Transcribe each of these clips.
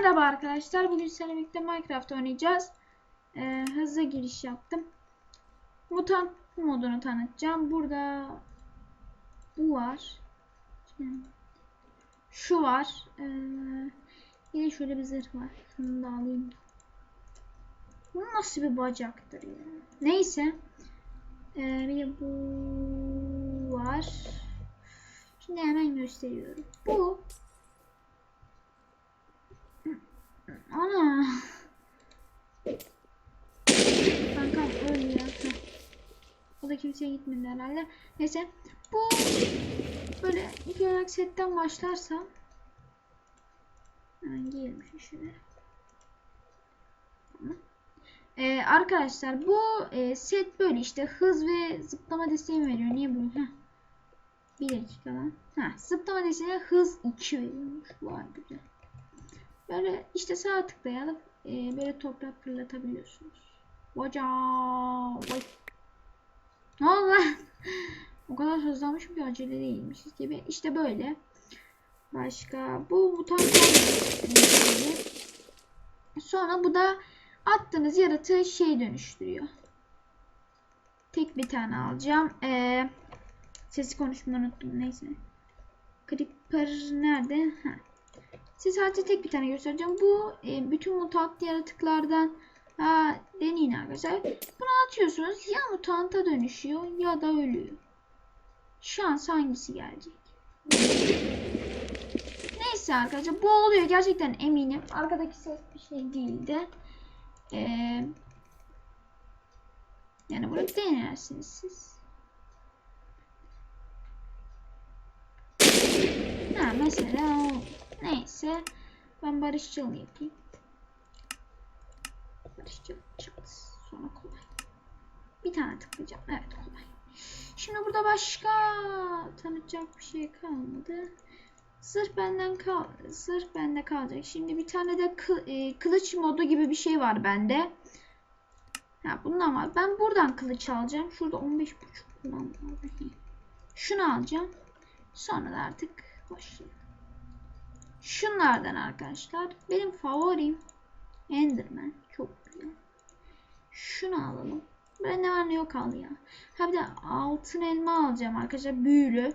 Merhaba arkadaşlar. Bugün seninle birlikte Minecraft oynayacağız. Ee, hızlı giriş yaptım. Mutant modunu tanıtacağım. Burada bu var. Şu var. Ee, yine şöyle bir zırh var. Şunu da alayım. Bu nasıl bir bacaktır ya? Neyse. Ee, bir bu var. Şimdi hemen gösteriyorum. Bu Ana. Kankam öl ya. O da kimseye gitmedi herhalde. Neyse. Bu böyle ilk olarak setten başlarsam hemen giyelim şu. Ee, arkadaşlar bu e, set böyle işte hız ve zıplama desteği veriyor. Niye bu? Heh. Bir dakika lan. Ha, zıplama desteğine hız 2 veriyormuş. Vay güzel. Böyle işte sağ tıklayarak e, böyle toprak fırlatabiliyorsunuz. Vay. Ne oldu lan? o kadar hızlanmış bir acele değilmişiz gibi. İşte böyle. Başka. Bu mutant Sonra bu da attığınız yaratığı şey dönüştürüyor. Tek bir tane alacağım. Ee, sesi konuşmayı unuttum. Neyse. Creeper nerede? Ha. Size sadece tek bir tane göstereceğim. Bu e, bütün mutant yaratıklardan ha, deneyin arkadaşlar. Bunu atıyorsunuz ya mutanta dönüşüyor ya da ölüyor. Şans hangisi gelecek? Neyse arkadaşlar bu oluyor gerçekten eminim. Arkadaki ses bir şey değildi. Ee, yani bunu denersiniz siz. Ha mesela Neyse. Ben barışçıl yapayım. Barışçıl yapacağız. Sonra kolay. Bir tane tıklayacağım. Evet kolay. Şimdi burada başka tanıtacak bir şey kalmadı. Zırh benden kal zırh bende kalacak. Şimdi bir tane de kı e, kılıç modu gibi bir şey var bende. Ha bundan var. Ben buradan kılıç alacağım. Şurada 15.5 kullandım. Şunu alacağım. Sonra da artık başlayalım. Şunlardan arkadaşlar. Benim favorim Enderman. Çok güzel. Şunu alalım. Ben ne var ne yok al ya. Ha bir de altın elma alacağım arkadaşlar. Büyülü.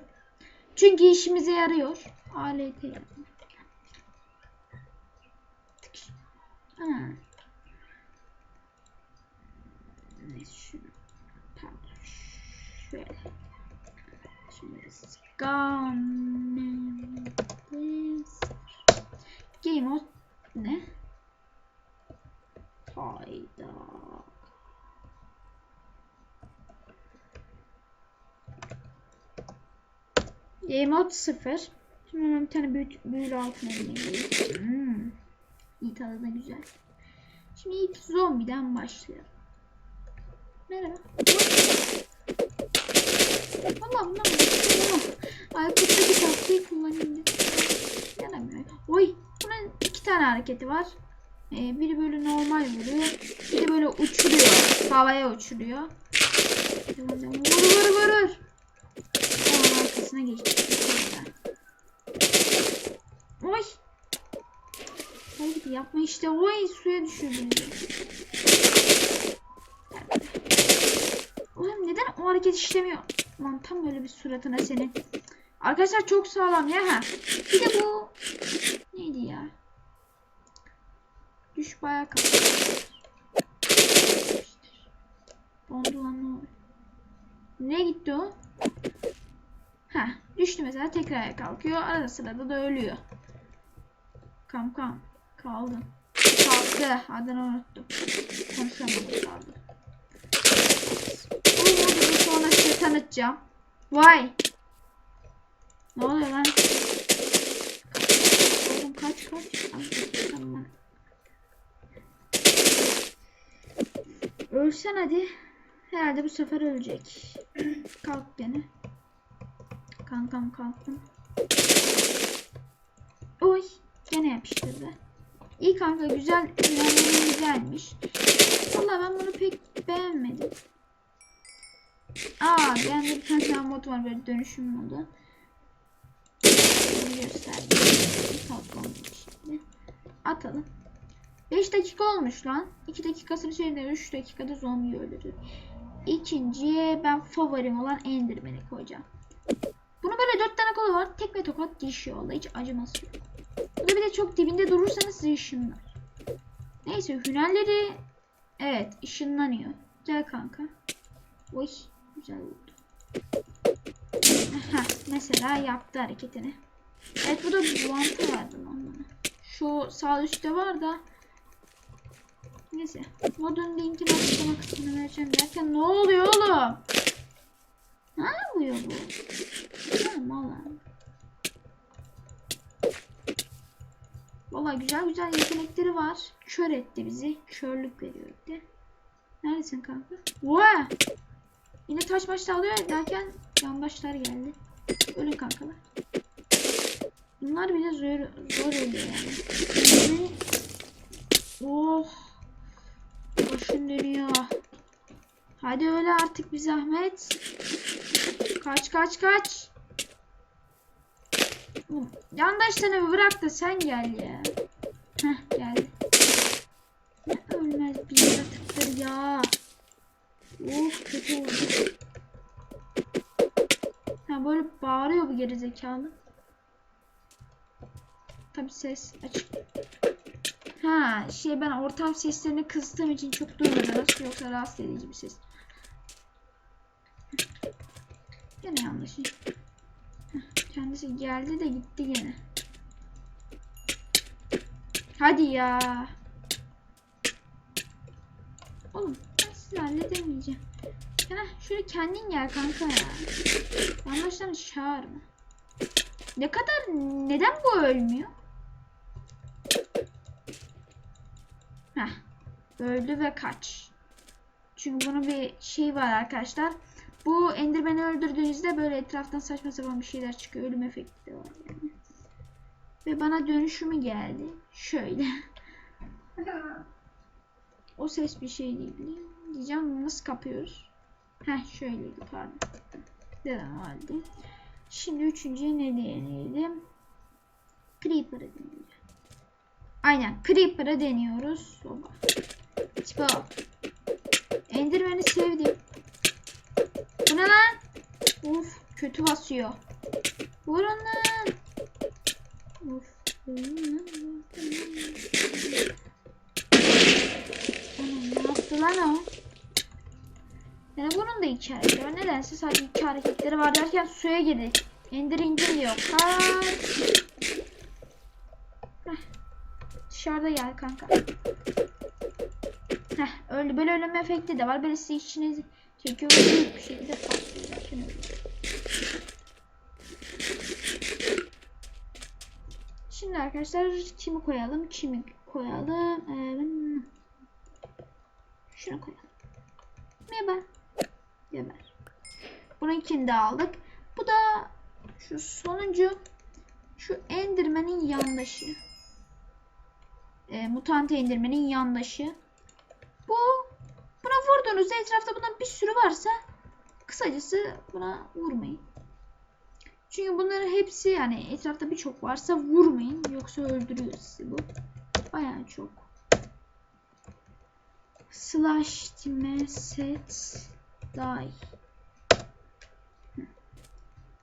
Çünkü işimize yarıyor. Şunu. Pardon. Şöyle. Şimdi scan. Mode 0. Şimdi hemen bir tane büyü, büyülü altına bineyim. Hmm. Da güzel. Şimdi ilk zombiden başlayalım. Merhaba. Valla bundan? Aykut'taki taktiği kullanayım dedim. Yaramıyor. Oy bunun iki tane hareketi var. Ee, biri böyle normal vuruyor. Bir de böyle uçuruyor. Havaya uçuruyor. Vur vur vur vur. Onun arkasına geçti. Oy. Haydi yapma işte. Oy suya düşürdüm. Oğlum neden o hareket işlemiyor? Lan tam böyle bir suratına senin. Arkadaşlar çok sağlam ya. Ha. Bir de bu neydi ya? Düş bayağı kalktı. Dondu lan ne oldu? Ne gitti o? Ha, düştü mesela tekrar kalkıyor. Arada sırada da ölüyor. Kam kam. Kaldı. Kalktı. Adını unuttum. Konuşamadım kaldı. Bu modu sonra size tanıtacağım. Vay. Ne oluyor lan? Oğlum kaç kaç. Tamam. Ölsen hadi. Herhalde bu sefer ölecek. Kalk gene. Kankam kalktım. Oy. Gene yapıştırdı. İyi kanka güzel. Güzelmiş. Valla ben bunu pek beğenmedim. Aa bende bir tane mod var böyle dönüşüm modu gösterdim. Toplam şimdi. Atalım. 5 dakika olmuş lan. 2 dakikasını şeyde 3 dakikada zombi öldürdü. İkinciye ben favorim olan Enderman'i koyacağım. Bunun böyle 4 tane kolu var. Tekme tokat girişiyor valla hiç acıması yok. Bu da bir de çok dibinde durursanız sizi ışınlar. Neyse hünerleri evet ışınlanıyor. Gel kanka. Oy güzel oldu. Aha, mesela yaptı hareketini. Evet bu da bulantı vardı lan. Şu sağ üstte var da. Neyse. Modun linkini açıklama kısmına vereceğim derken ne oluyor oğlum? Ne yapıyor bu? Tamam valla. Valla güzel güzel yetenekleri var. Kör etti bizi. Körlük veriyor bir de. Neredesin kanka? Oha! Yine taş maç alıyor derken yandaşlar geldi. Ölün kankalar. Bunlar bile zor, zor oluyor yani. Oh. Başım dönüyor. Hadi öyle artık bir zahmet. Kaç kaç kaç. Yandaşlarını bırak da sen gel ya. Heh geldi. Ne ölmez bir yaratıktır ya. Of kötü oldu. Ha böyle bağırıyor bu gerizekalı. Tabi ses açık. Ha şey ben ortam seslerini kıstığım için çok duymadınız. Yoksa rahatsız edici bir ses. Gene yanlış. Kendisi geldi de gitti gene. Hadi ya. Oğlum ben sizi halledemeyeceğim. Heh, şöyle kendin gel kanka ya. Yandaşlarını çağırma. Ne kadar neden bu ölmüyor? Heh. Öldü ve kaç. Çünkü bunun bir şey var arkadaşlar. Bu Enderman'i öldürdüğünüzde böyle etraftan saçma sapan bir şeyler çıkıyor. Ölüm efekti de var yani. Ve bana dönüşümü geldi. Şöyle. o ses bir şey değildi. Diyeceğim nasıl kapıyoruz? Heh şöyleydi pardon. Devam halde. Şimdi üçüncüye ne deneyelim? Creeper'ı deneyelim. Aynen Creeper'ı deniyoruz. Oba. Tipe bak. Enderman'i sevdim. Bu ne lan? Uf kötü basıyor. Vurun lan. Anam ne yaptı lan o? Yani bunun da iki hareketi var. Nedense sadece iki hareketleri var derken suya girdi. Ender incir diyor. Kaç. Heh. Dışarıda gel kanka. Heh, öyle böyle ölüm efekti de var. Birisi içine çekiyor bir şekilde patlıyor ölüyor. Şimdi arkadaşlar kimi koyalım? Kimi koyalım? Ee. Şunu koyalım. Merhaba. Geber. Bununkini de aldık. Bu da şu sonuncu şu Enderman'in yandaşı. E, mutant Enderman'in yandaşı. Bu buna vurduğunuzda etrafta bundan bir sürü varsa kısacası buna vurmayın. Çünkü bunların hepsi yani etrafta birçok varsa vurmayın. Yoksa öldürüyor sizi bu. Bayağı çok. Slash time set die.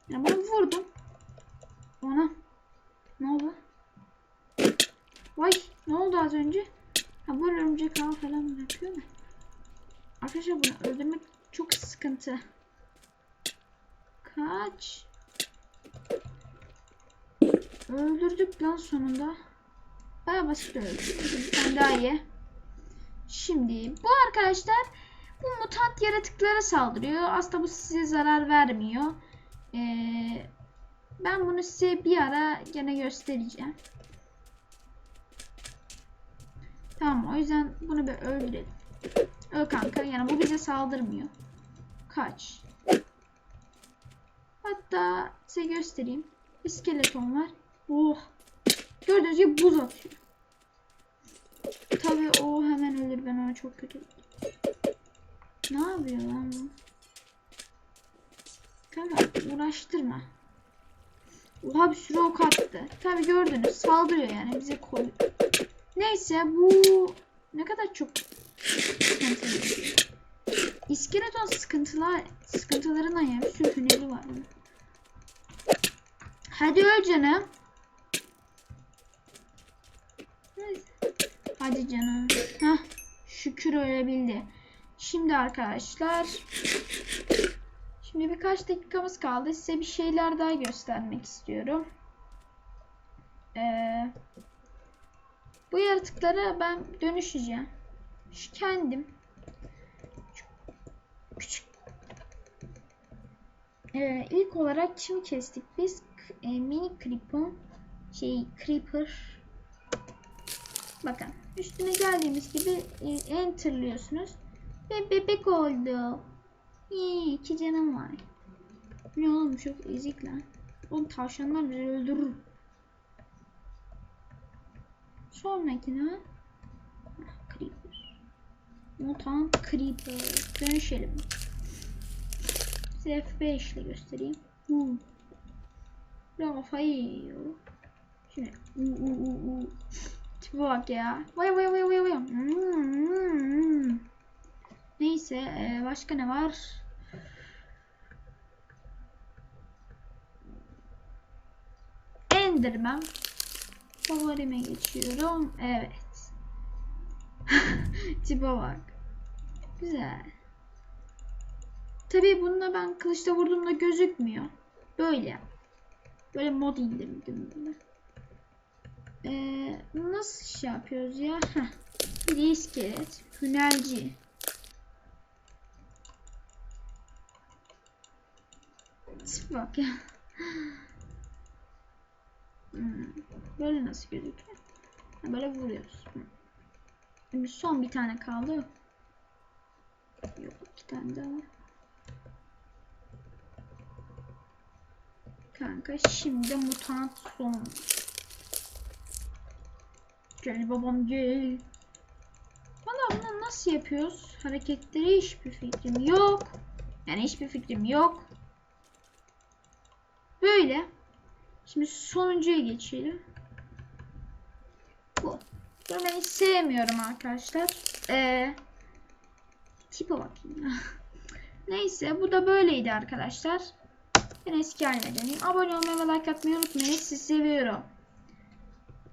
Ya bunu vurdum. Ona. Ne oldu? Vay ne oldu az önce? Ha bu örümcek ağ falan mı yapıyor mu? Arkadaşlar bunu öldürmek çok sıkıntı. Kaç. Öldürdük lan sonunda. Baya basit öldürdük. Bir daha iyi. Şimdi bu arkadaşlar bu mutant yaratıklara saldırıyor. Aslında bu size zarar vermiyor. Ee, ben bunu size bir ara gene göstereceğim. Tamam o yüzden bunu bir öldürelim. Öl kanka yani bu bize saldırmıyor. Kaç. Hatta size göstereyim. İskeleton var. Oh. Gördüğünüz gibi buz atıyor. Tabii o hemen ölür ben ona çok kötü. Ne yapıyor lan bu? Kanka uğraştırma. Oha bir sürü ok attı. Tabii gördünüz saldırıyor yani bize koy. Neyse bu ne kadar çok. İskeleton sıkıntılar sıkıntılarından yani bir sürü tüneli var. Hadi öl canım. Hadi canım. Hah, şükür ölebildi. Şimdi arkadaşlar Şimdi birkaç dakikamız kaldı. Size bir şeyler daha göstermek istiyorum. Ee, bu yaratıklara ben dönüşeceğim. Şu kendim. Küçük. Ee, ilk olarak kimi kestik biz? E, mini creeper. Şey creeper. Bakın üstüne geldiğimiz gibi e, enterlıyorsunuz. Ve bebek oldu. İyi, iki canım var. Ne oğlum çok ezik lan. Oğlum tavşanlar bizi öldürür. Sonrakine Creeper. Mutant Creeper. Dönüşelim. Size F5 ile göstereyim. Biraz kafayı yiyor. Şimdi. Uu, uu, uu. Bak ya. Vay vay vay vay vay. Hmm, hmm, hmm. Neyse e, başka ne var? Enderman. Favorime geçiyorum. Evet. Tipe bak. Güzel. Tabii bununla ben kılıçla vurduğumda gözükmüyor. Böyle. Böyle mod indirdim bunu. Ee, nasıl şey yapıyoruz ya? Heh. Bir iskelet. Hünerci. Bak ya. Hmm, Böyle nasıl gözüküyor? Böyle vuruyoruz. Hmm. Son bir tane kaldı. Yok iki tane daha var. Kanka şimdi mutant son. Gel babam gel. Valla bunu nasıl yapıyoruz? Hareketleri hiçbir fikrim yok. Yani hiçbir fikrim yok. Böyle. Şimdi sonuncuya geçelim. Bu. Bunu ben sevmiyorum arkadaşlar. Ee, tipe bakayım. Neyse bu da böyleydi arkadaşlar. Ben eski haline döneyim. Abone olmayı ve like atmayı unutmayın. Sizi seviyorum.